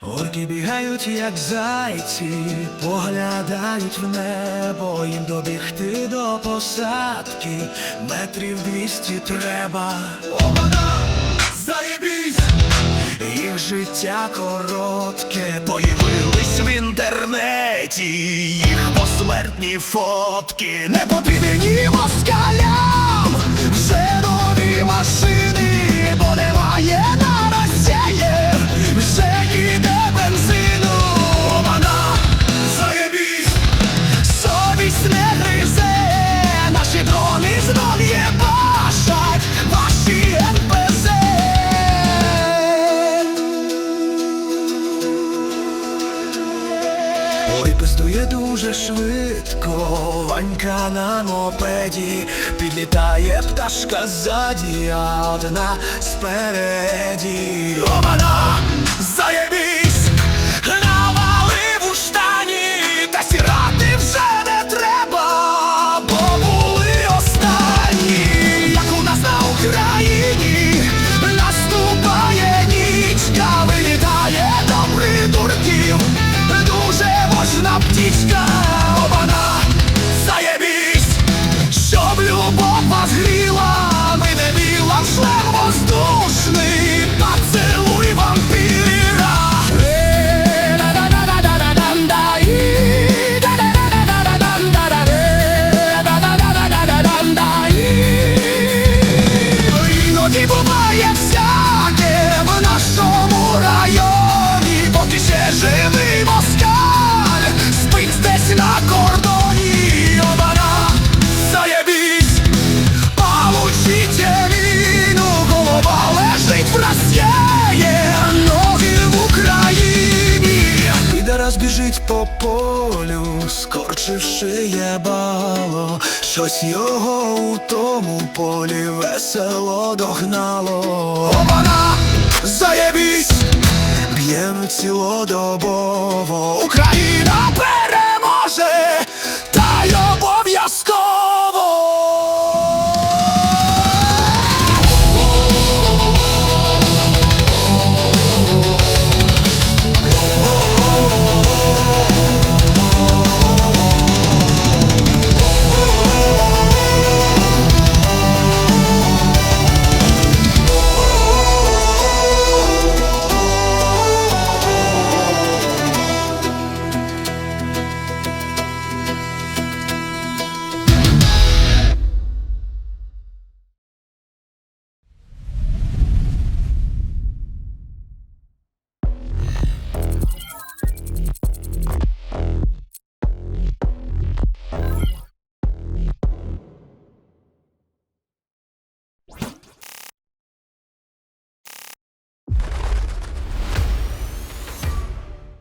Орки бігають, як зайці, поглядають в небо, їм добігти до посадки, метрів двісті треба. Обана, заєбісь! Їх життя коротке, появились в інтернеті, їх посмертні фотки не потрібні москалям, Пиздує дуже швидко, Ванька на мопеді, підлітає пташка ззаді, а одна спереді. Обана, заєбісь, живий москаль, спить десь на кордоні, обана, заєбісь, получите війну, голова лежить в Росії, ноги в Україні. Підарас біжить по полю, скорчивши єбало, щось його у тому полі весело догнало. Обана, заєбісь, цілодобово, Україна!